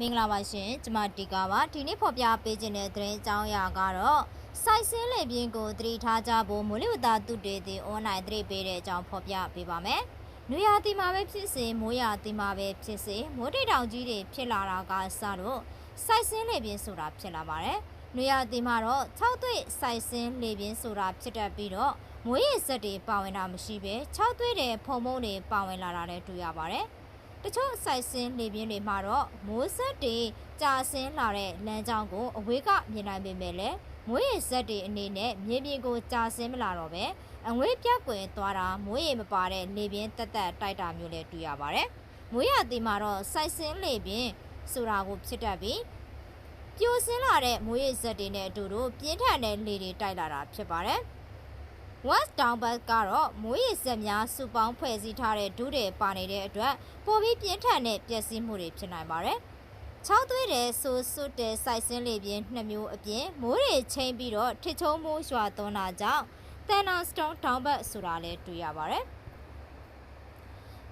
မင်္ဂလာပါရှင်ကျမတီကာပါဒီနေ့ဖော်ပြပေးခြင်းတဲ့သတင်းအကြောင်းအရာကတော့စိုက်စင်းလေပြင်းကိုသတိထားကြဖို့မိုးလေဝသတုတေသည်အွန်လိုင်းသတိပေးတဲ့အကြောင်းဖော်ပြပေးပါမယ်။နွေရာသီမှာပဲဖြစ်စေမိုးရာသီမှာပဲဖြစ်စေမိုးတိတ်တောင်ကြီးတွေဖြစ်လာတာကစတော့စိုက်စင်းလေပြင်းဆိုတာဖြစ်လာပါတယ်။နွေရာသီမှာတော့6သွေ့စိုက်စင်းလေပြင်းဆိုတာဖြစ်တတ်ပြီးတော့မွေးရည်စက်တွေပါဝင်တာမရှိပဲ6သွေ့တဲ့ဖုံမုံတွေပါဝင်လာတာလည်းတွေ့ရပါတယ်။ တချို့စိုက်စင်းလေပြင်းတွေမှာတော့မိုးဆက်တွေကြာဆင်းလာတဲ့လမ်းကြောင်းကိုအဝေးကမြင်နိုင်ပေမဲ့လည်းမွေးရည်ဆက်တွေအနေနဲ့မြေပြင်ကိုကြာဆင်းမလာတော့ပဲအငွေးပြောက်ကွယ်သွားတာမွေးရည်မပါတဲ့လေပြင်းတက်တက်တိုက်တာမျိုးလည်းတွေ့ရပါတယ်။မွေးရသည်မှာတော့စိုက်စင်းလေပြင်းဆိုတာကိုဖြစ်တတ်ပြီးပြိုဆင်းလာတဲ့မွေးရည်ဆက်တွေနဲ့အတူတူပြင်းထန်တဲ့လေတွေတိုက်လာတာဖြစ်ပါတယ်။ West Down Bus ကတော့မွေးရည်ဆက်များစုပေါင်းဖွဲ့စည်းထားတဲ့ဒုတွေပါနေတဲ့အတွက်ပိုပြီးပြင်းထန်တဲ့ပျက်စီးမှုတွေဖြစ်နိုင်ပါတယ်။ချောင်းသွေးတဲ့ဆူဆွတ်တဲ့စိုက်စင်းလေပြင်းနှစ်မျိုးအပြင်မိုးတွေချိန်ပြီးတော့ထစ်ချုံမိုးရွာသွန်းတာကြောင့်တန်နာစတုန်းတောင်ဘတ်ဆိုတာလည်းတွေ့ရပါတယ်။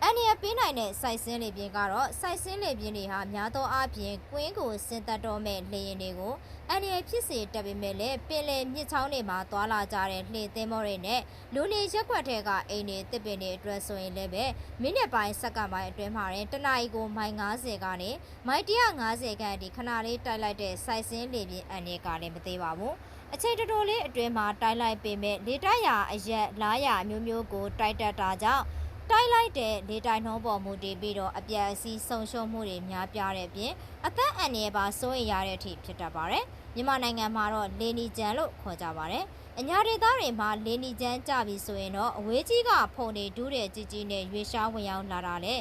အန်ရပေးနိုင်တဲ့စိုက်စင်းလေပြင်းကတော့စိုက်စင်းလေပြင်းတွေဟာများသောအားဖြင့်ကွင်းကိုဆင်းသက်တော့မဲ့လေရင်တွေကိုအန်ရဖြစ်စေတက်ပေမဲ့လည်းပင်လယ်မြစ်ချောင်းတွေမှာသွာလာကြတဲ့လှေသင်းမောတွေနဲ့လူနေရက်ွက်ထဲကအိမ်တွေတစ်ပင်တွေအတွက်ဆိုရင်လည်းပဲမိနစ်ပိုင်းစက္ကန့်ပိုင်းအတွင်းမှာတင်တနအီကိုမိုင်90ကနေမိုင်150ခန့်အထိခဏလေးတိုက်လိုက်တဲ့စိုက်စင်းလေပြင်းအန်ရကလည်းမသေးပါဘူးအချိန်တော်တော်လေးအတွင်းမှာတိုက်လိုက်ပေမဲ့လေတိုက်ရာအရက်လားရာအမျိုးမျိုးကိုတိုက်တက်တာကြောင့် တိုက်လိုက်တဲ့လေတိုင်နှုံးပေါ်မူတည်ပြီးတော့အပြက်အစီးဆုံးရှုံးမှုတွေများပြားတဲ့အပြင်အသက်အန္တရာယ်ပါစိုးရိမ်ရတဲ့အထိဖြစ်တတ်ပါတယ်။မြန်မာနိုင်ငံမှာတော့လေနီကျန်လို့ခေါ်ကြပါတယ်။အညာဒေသတွေမှာလေနီကျန်ကြပြီဆိုရင်တော့အဝေးကြီးကဖုန်တွေဒူးတဲ့ကြီးကြီးနဲ့ရွေရှားဝင်ရောက်လာတာလေ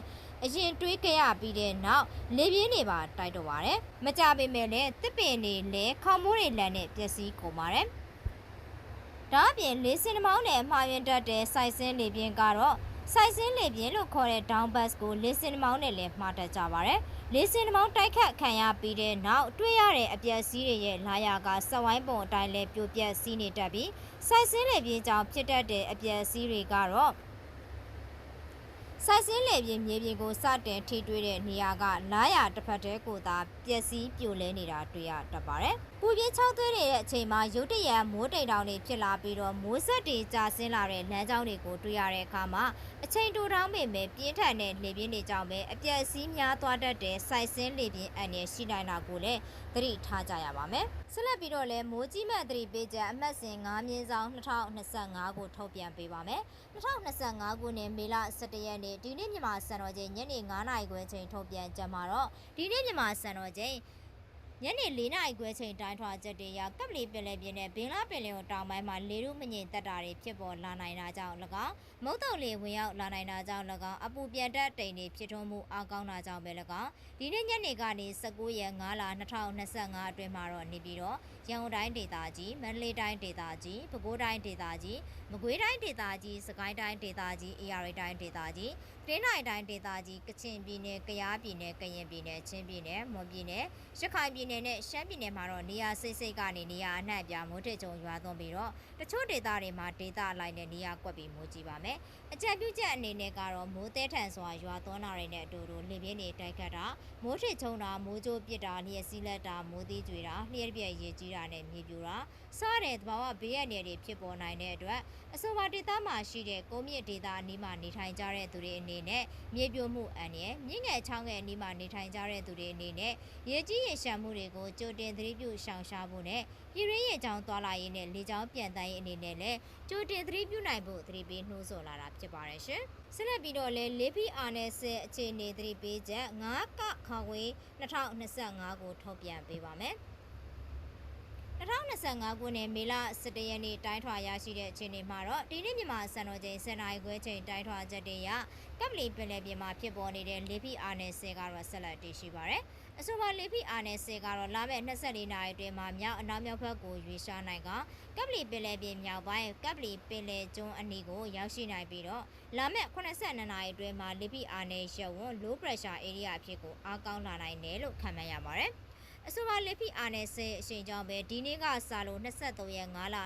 အရင်တွေးကြရပြီးတဲ့နောက်လေပြင်းတွေပါတိုက်တော့ပါတယ်။မကြပေမဲ့လည်းတစ်ပင်တွေလည်းခေါမိုးတွေလန်နဲ့ပျက်စီးကုန်ပါတယ်။ဒါအပြင်လေစင်မောင်းနဲ့မှားရင်တတ်တဲ့စိုက်စင်းလေပြင်းကတော့ စိုက်စင်းလေပြင်းလို့ခေါ်တဲ့ down bus ကိုလေစင်မောင်းနဲ့လည်းမှားတတ်ကြပါတယ်။လေစင်မောင်းတိုက်ခတ်ခံရပြီးတဲ့နောက်တွေ့ရတဲ့အပျက်စီးတွေရဲ့လာရကစက်ဝိုင်းပုံအတိုင်းလဲပြိုပြက်စီးနေတတ်ပြီးစိုက်စင်းလေပြင်းကြောင့်ဖြစ်တတ်တဲ့အပျက်စီးတွေကတော့ ဆိုင်စင်းလေပြင်းမြေပြင်ကိုစတင်ထိတွေ့တဲ့နေရာကလာရတစ်ဖက်တည်းကိုသာပျက်စီးပြိုလဲနေတာတွေ့ရတတ်ပါတယ်။ပူပြင်းချောင်းသွေးနေတဲ့အချိန်မှာရုတ်တရက်မိုးတိမ်တောင်တွေဖြစ်လာပြီးတော့မိုးဆက်တွေကျဆင်းလာတဲ့လမ်းကြောင်းတွေကိုတွေ့ရတဲ့အခါမှာအချိန်တိုတောင်းပေမဲ့ပြင်းထန်တဲ့လေပြင်းတွေကြောင့်ပဲအပျက်စီးများသွားတတ်တဲ့ဆိုင်စင်းလေပြင်းအန်ရရှိနိုင်တာကိုလည်းသတိထားကြရပါမယ်။ဆက်လက်ပြီးတော့လည်းမိုးကြီးမဲ့သတိပေးချက်အမှတ်စဉ်9မြင်းဆောင်2025ကိုထုတ်ပြန်ပေးပါမယ်။2025ခုနှစ်မေလ17ရက်နေ့ဒီနေ့မြန်မာစံတော်ချိန်ညနေ9:00နာရီခွဲချိန်ထုတ်ပြန်ကြမှာတော့ဒီနေ့မြန်မာစံတော်ချိန် ညနေ၄နာရီခွဲချိန်တိုင်းထွာချက်တွေရကပ်လီပင်လယ်ပြင်နဲ့ဘင်္ဂလားပင်လယ်ကိုတောင်ပိုင်းမှာလေရုမငင်တက်တာတွေဖြစ်ပေါ်လာနိုင်တာကြောင့်၎င်းမုတ်တုံလေဝင်ရောက်လာနိုင်တာကြောင့်၎င်းအပူပြန်တက်တိမ်တွေဖြစ်ထွန်းမှုအကောင်းတာကြောင့်ပဲ၎င်းဒီနေ့ညနေကနေ19ရက်5လ2025အတွင်းမှာတော့နေပြီးတော့ရန်ကုန်တိုင်းဒေသကြီးမန္တလေးတိုင်းဒေသကြီးပဲခူးတိုင်းဒေသကြီးမကွေးတိုင်းဒေသကြီးစကိုင်းတိုင်းဒေသကြီးအေရရီတိုင်းဒေသကြီး တင်းနိုင်တိုင်းဒေသကြီးကချင်ပြည်နယ်ကယားပြည်နယ်ကရင်ပြည်နယ်ချင်းပြည်နယ်မွန်ပြည်နယ်ရခိုင်ပြည်နယ်နဲ့ရှမ်းပြည်နယ်မှာတော့နေရာစိတ်စိတ်ကနေနေရာအနှံ့အပြားမိုးထစ်ကြုံရွာသွန်းပြီးတော့တချို့ဒေသတွေမှာဒေသအလိုက်နဲ့နေရာကွက်ပြီးမိုးကြီးပါမယ်အကြံပြုချက်အနေနဲ့ကတော့မိုးသဲထန်စွာရွာသွန်းတာတွေနဲ့အတူတူလေပြင်းတွေတိုက်ခတ်တာမိုးထစ်ချုံတာမိုးကြိုးပစ်တာလျှက်စီးလက်တာမိုးသီးကြွေတာလျှက်ပြက်ရေကြီးတာနဲ့မြေပြိုတာစတဲ့သဘာဝဘေးရန်တွေဖြစ်ပေါ်နိုင်တဲ့အတွက်အဆိုပါဒေသမှာရှိတဲ့ကုန်းမြင့်ဒေသအနီးမှာနေထိုင်ကြတဲ့သူတွေအနေနဲ့မြေပြိုမှုအန္တရာယ်မြင့်ငယ်ချောင်းငယ်အနီးမှာနေထိုင်ကြတဲ့သူတွေအနေနဲ့ရေကြီးရေရှမ်းမှုတွေကိုကြိုတင်သတိပြုရှောင်ရှားဖို့နဲ့ပြည်ရင်းရေချောင်းသွားလာရေးနဲ့လေချောင်းပြန်တန်းရေးအနေနဲ့လည်းကြိုတင်သတိပြုနိုင်ဖို့သတိပေးနှိုးဆော်လာတာဖြစ်ပါတယ်ရှင်။ဆက်လက်ပြီးတော့လည်းလေးဖီအာနယ်စစ်အခြေအနေသတိပေးချက်9ကခဝေး2025ကိုထုတ်ပြန်ပေးပါမယ်။ 2025ခုနှစ်မေလ17ရက်နေ့တိုင်းထွာရရှိတဲ့အခြေအနေမှာတော့ဒီနေ့မြန်မာစံတော်ချိန်7နာရီခွဲချိန်တိုင်းထွာချက်တွေရကပ်လီပင်လယ်ပြင်မှာဖြစ်ပေါ်နေတဲ့လေးဖီအာနယ်ဆဲကတော့ဆက်လက်တည်ရှိပါရယ်အဆိုပါလေးဖီအာနယ်ဆဲကတော့လာမယ့်24နာရီအတွင်းမှာမြောက်အနောက်မြောက်ဘက်ကိုရွေ့ရှားနိုင်ကကပ်လီပင်လယ်ပြင်မြောက်ပိုင်းကပ်လီပင်လယ်ကျွန်းအနီးကိုရောက်ရှိနိုင်ပြီးတော့လာမယ့်82နာရီအတွင်းမှာလေးဖီအာနယ်ရှယ်ဝန် low pressure area အဖြစ်ကိုအားကောင်းလာနိုင်တယ်လို့ခန့်မှန်းရပါတယ် အဆိုပါလက်ဖီအာနယ်ဆဲအချိန်ကြောင့်ပဲဒီနေ့ကစလို့23ရက်5လ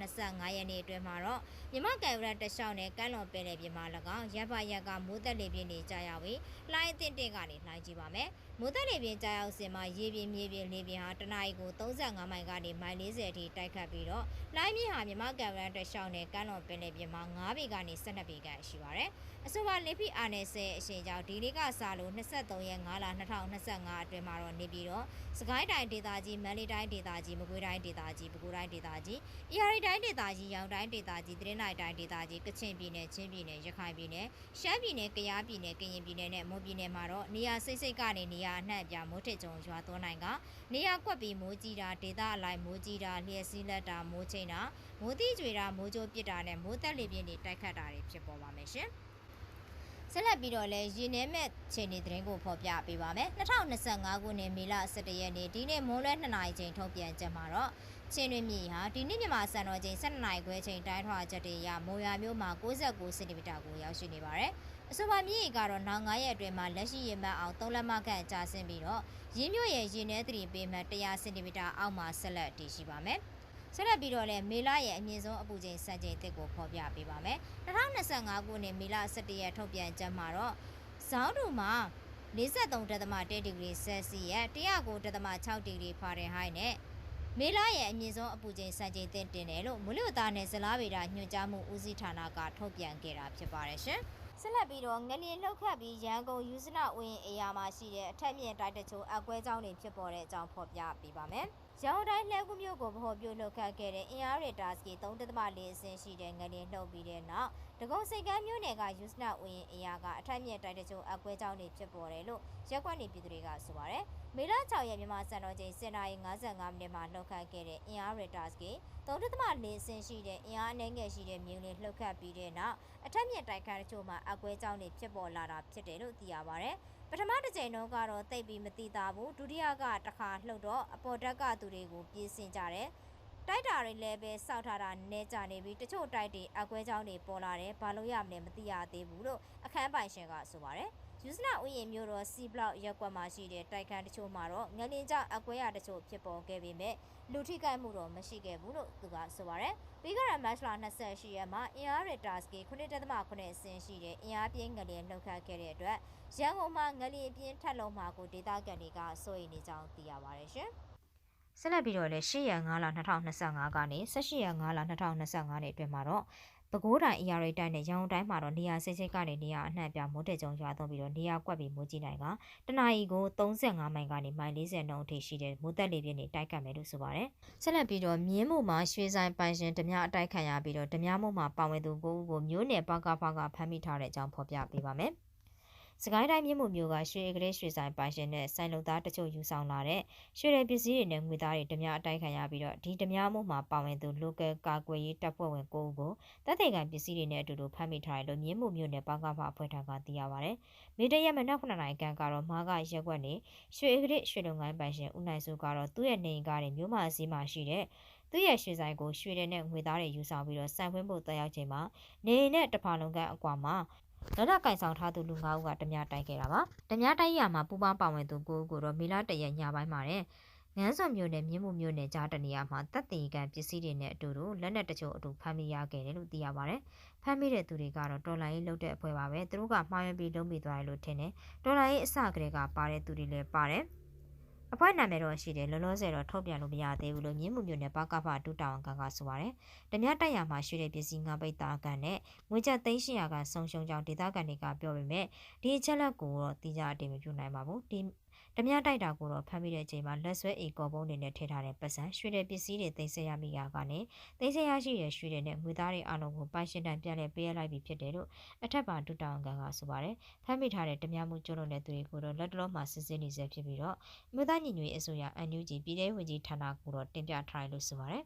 2025ရက်နေ့အတွင်းမှာတော့မြမကန်ရတလျှောက်နဲ့ကမ်းလွန်ပင်လယ်ပြင်မှာ၎င်းရပ်ဘရက်ကမိုးသက်လေပြင်းနေကြရပြီးလှိုင်းအသင့်တင့်ကနေလှိုင်းကြည့်ပါမယ်မိုးတက်လေပြင်းကြားရောက်စဉ်မှာရေပြင်းမြေပြင်းလေပြင်းဟာတနအီကို35မိုင်ကနေမိုင်40အထိတိုက်ခတ်ပြီးတော့လိုင်းမြင့်ဟာမြမကံရန်တက်ရှောင်းနဲ့ကမ်းလွန်ပင်လယ်ပြင်မှာ9ပေကနေ12ပေခန့်ရှိပါတယ်။ အဆိုပါလေဖိအာနယ်ဆဲအရှင်ကြောင့်ဒီနေ့ကစလို့23ရက်5လ2025အတွင်းမှာတော့နေပြီးတော့စကိုင်းတိုင်းဒေသကြီးမန္တလေးတိုင်းဒေသကြီးမကွေးတိုင်းဒေသကြီးပဲခူးတိုင်းဒေသကြီးအရာရီတိုင်းဒေသကြီးရောင်တိုင်းဒေသကြီးသတင်းတိုင်းတိုင်းဒေသကြီးကချင်ပြည်နယ်ချင်းပြည်နယ်ရခိုင်ပြည်နယ်ရှမ်းပြည်နယ်ကယားပြည်နယ်ကရင်ပြည်နယ်နဲ့မွန်ပြည်နယ်မှာတော့နေရာစိတ်စိတ်ကနေနေရာအနှံ့အပြားမိုးထစ်ကြုံရွာသွန်းနိုင်ကနေရာကွက်ပြီးမိုးကြီးတာဒေသအလိုက်မိုးကြီးတာလျှက်စီးလက်တာမိုးချိန်တာမိုးတိကျွေတာမိုးကြိုးပစ်တာနဲ့မိုးတက်လေပြင်းတွေတိုက်ခတ်တာတွေဖြစ်ပေါ်ပါမယ်ရှင် ဆက်လက်ပြီးတော့လဲရင်းနှဲမဲ့ချိန်နေသတင်းကိုဖော်ပြပေးပါမယ်2025ခုနှစ်မေလ17ရက်နေ့ဒီနေ့မွန်းလွဲ2နာရီချိန်ထုတ်ပြန်ချက်မှာတော့ချင်းတွင်မြေဟာဒီနေ့မြန်မာစံတော်ချိန်12နာရီခွဲချိန်တိုင်းထွာချက်တွေရမိုးရွာမျိုးမှာ69စင်တီမီတာကိုရောက်ရှိနေပါတယ်အဆိုပါမြေကတော့နောက်9ရက်အတွင်းမှာလက်ရှိရေမှတ်အောင်3လက်မခန့်ကျဆင်းပြီးတော့ရင်းမြို့ရဲ့ရေနည်းသတိပေးမှ100စင်တီမီတာအောက်မှာဆက်လက်တည်ရှိပါမယ် ဆက်လက်ပြီးတော့လည်းမေလရဲ့အမြင့်ဆုံးအပူချိန်စံချိန်တစ်ကိုဖော်ပြပေးပါမယ်2025ခုနှစ်မေလ17ရက်ထုတ်ပြန်ချက်မှာတော့ဇောင်းတူမှာ53.1ဒီဂရီဆယ်စီယပ်109.6ဒီဂရီဖာရင်ဟိုက်နဲ့မေလရဲ့အမြင့်ဆုံးအပူချိန်စံချိန်တင်တင်တယ်လို့မွလျိုသားနဲ့ဇလားဗေဒညွှန်ကြားမှုဦးစီးဌာနကထုတ်ပြန်ခဲ့တာဖြစ်ပါတယ်ရှင်။ဆက်လက်ပြီးတော့ငလျင်လှုပ်ခတ်ပြီးရန်ကုန်ယူဇနဝင်းအေယာမှာရှိတဲ့အထက်မြင့်တိုက်တချို့အကွဲကြောင်းတွေဖြစ်ပေါ်တဲ့အကြောင်းဖော်ပြပေးပါမယ်။ ရန်ကုန်တိုင်းလှဲကူးမြို့ကိုဗဟိုပြုလှုပ်ခတ်ခဲ့တဲ့အင်အားရတာစကီ3.4အဆင့်ရှိတဲ့ငလျင်လှုပ်ပြီးတဲ့နောက်ဒဂုံစိတ်ကမ်းမြို့နယ်ကယူစနဝင်းအင်အားကအထက်မြင့်တိုက်တချို့အကွဲကြောင်းတွေဖြစ်ပေါ်တယ်လို့ရက်ကွက်နေပြည်သူတွေကဆိုပါတယ်။မေလ6ရက်မြန်မာစံတော်ချိန်7:55မိနစ်မှာလှုပ်ခတ်ခဲ့တဲ့အင်အားရတာစကီ3.4အဆင့်ရှိတဲ့အင်အားအနည်းငယ်ရှိတဲ့မြင်းလေးလှုပ်ခတ်ပြီးတဲ့နောက်အထက်မြင့်တိုက်ခန်းတချို့မှာအကွဲကြောင်းတွေဖြစ်ပေါ်လာတာဖြစ်တယ်လို့သိရပါတယ်။ ပထမတစ်ချိန်တော့ကတော့တိတ်ပြီးမတိတာဘူးဒုတိယကတခါလှုပ်တော့အပေါ်တက်ကသူတွေကိုပြေးစင်ကြတယ်တိုက်တာတွေလည်းပဲစောက်ထားတာနဲကြနေပြီတချို့တိုက်တွေအကွဲချောင်းတွေပေါ်လာတယ်ဘာလို့ရမလဲမသိရသေးဘူးလို့အခန်းပိုင်ရှင်ကဆိုပါတယ် ယူစနာဥယျာဉ်မျိုးတော်စီဘလောက်ရက်ကွက်မှာရှိတဲ့တိုက်ခန်းတချို့မှာတော့ငလင်ကြအကွဲရတချို့ဖြစ်ပေါ်ခဲ့ပေမဲ့လူထိခိုက်မှုတော့မရှိခဲ့ဘူးလို့သူကဆိုပါရယ်ပြီးခဲ့တဲ့မတ်လ28ရက်မှာအင်အားရတာစကီ9.9အဆင့်ရှိတဲ့အင်အားပြင်းငလင်လှုပ်ခတ်ခဲ့တဲ့အတွက်ရန်ကုန်မှာငလျင်ပြင်းထက်လုံးမှာကိုဒေသခံတွေကစိုးရိမ်နေကြောင်းသိရပါတယ်ရှင်။ဆက်လက်ပြီးတော့လည်း8ရက်5လ2025ကနေ18ရက်5လ2025နှစ်အတွင်းမှာတော့ ပဲခူးတိုင်းအရာရိတိုင်းနဲ့ရန်ကုန်တိုင်းမှာတော့နေရာစိတ်စိတ်ကနေနေရာအနှံ့ပြမိုးတက်ကြုံရွာသွန်းပြီးတော့နေရာကွက်ပြီးမိုးကြီးနိုင်ကတနအီကို35မိုင်ကနေမိုင်40နှုန်းအထိရှိတဲ့မိုးတက်လေပြင်းတွေတိုက်ခတ်မယ်လို့ဆိုပါတယ်။ဆက်လက်ပြီးတော့မြင်းမှုမှာရွှေဆိုင်ပိုင်ရှင်ဓမြအတိုက်ခံရပြီးတော့ဓမြမှုမှာပါဝင်သူကိုဦးကိုမျိုးနယ်ပကဖကဖမ်းမိထားတဲ့အကြောင်းဖော်ပြပေးပါမယ်။ စကိုင်းတိုင်းမြင့်မှုမျိုးကရွှေကလေးရွှေဆိုင်ပိုင်ရှင်နဲ့ဆိုင်လုံသားတချို့ယူဆောင်လာတဲ့ရွှေရည်ပစ္စည်းတွေနဲ့ငွေသားတွေဓမြအတိုက်ခံရပြီးတော့ဒီဓမြမှုမှာပါဝင်သူ local ကာကွယ်ရေးတပ်ဖွဲ့ဝင်9ဦးကိုတပ်သိကန်ပစ္စည်းတွေနဲ့အတူတူဖမ်းမိထားတယ်လို့မြင့်မှုမျိုးနဲ့ပေါင်းကားဖအဖွဲ့ထံကသိရပါဗျ။မေတရက်မနက်9နာရီခန့်ကတော့မာကရက်ွက်နေရွှေကလေးရွှေလုံကိုင်းပိုင်ရှင်ဦးနိုင်စုကတော့သူ့ရဲ့နေအိမ်ကားတွေမြို့မအစည်းမှာရှိတဲ့သူ့ရဲ့ရွှေဆိုင်ကိုရွှေတဲ့နဲ့ငွေသားတွေယူဆောင်ပြီးတော့စံဖွင့်ဖို့တက်ရောက်ချိန်မှာနေအိမ်နဲ့တဖာလုံးကအကွာမှာ လက်နက်ကင်ဆောင်ထားသူလူ၅ဦးကတ냐တိုက်ခဲ့တာပါတ냐တိုက်ရမှာပူပေါင်းပါဝင်သူကိုကိုတော့မေလာတရက်ညပိုင်းမှာတဲ့ငန်းစော်မျိုးနဲ့မြင်းမှုမျိုးနဲ့ကြားတနေရာမှာတပ်တေကန်ပစ္စည်းတွေနဲ့အတူတူလက်နက်တချို့အတူဖမ်းမိရခဲ့တယ်လို့သိရပါတယ်။ဖမ်းမိတဲ့သူတွေကတော့တော်လိုင်းရေးလုပ်တဲ့အဖွဲ့ပါပဲ။သူတို့ကမှားယွင်းပြီးလုံးမိသွားတယ်လို့ထင်တယ်။တော်လိုင်းရေးအစကတည်းကပါတဲ့သူတွေလည်းပါတယ်။ အဖွဲ့နာမည်တော့ရှိတယ်လောလောဆယ်တော့ထုတ်ပြန်လို့မရသေးဘူးလို့မြင်းမှုမျိုးနဲ့ပါကဖဒုတောင်ကန်ကဆိုပါတယ်။ဓမြတိုက်ရမှာရှိတဲ့ပစ္စည်းငါးပိတ်သားကန်နဲ့ငွေချက်သိန်း800ကဆုံရှုံကြောင်းဒေသခံတွေကပြောပေမဲ့ဒီအချက်လက်ကိုတော့တိကျအတည်မပြုနိုင်ပါဘူး။ဒီ ဓမြတိုက်တာကိုတော့ဖမ်းမိတဲ့အချိန်မှာလက်ဆွဲအေကော်ပုံးတွေနဲ့ထည့်ထားတဲ့ပတ်စံရွှေတဲ့ပစ္စည်းတွေသိမ်းဆည်းရမိရာကနေသိမ်းဆည်းရရှိတဲ့ရွှေတွေနဲ့ငွေသားတွေအလုံးကိုပိုင်ရှင်တန်ပြန်လည်ပေးရလိုက်ပြီဖြစ်တယ်လို့အထက်ပါဒုတောင်ကန်ကဆိုပါတယ်။ဖမ်းမိထားတဲ့ဓမြမှုကျွလွန်တဲ့သူတွေကိုတော့လက်တလုံးမှာစစ်စစ်နေစေဖြစ်ပြီးတော့မြို့သားညီညွတ်ရေးအစိုးရ NUG ပြည်ထောင်ဝင်ကြီးဌာနကိုတော့တင်ပြထားတယ်လို့ဆိုပါတယ်။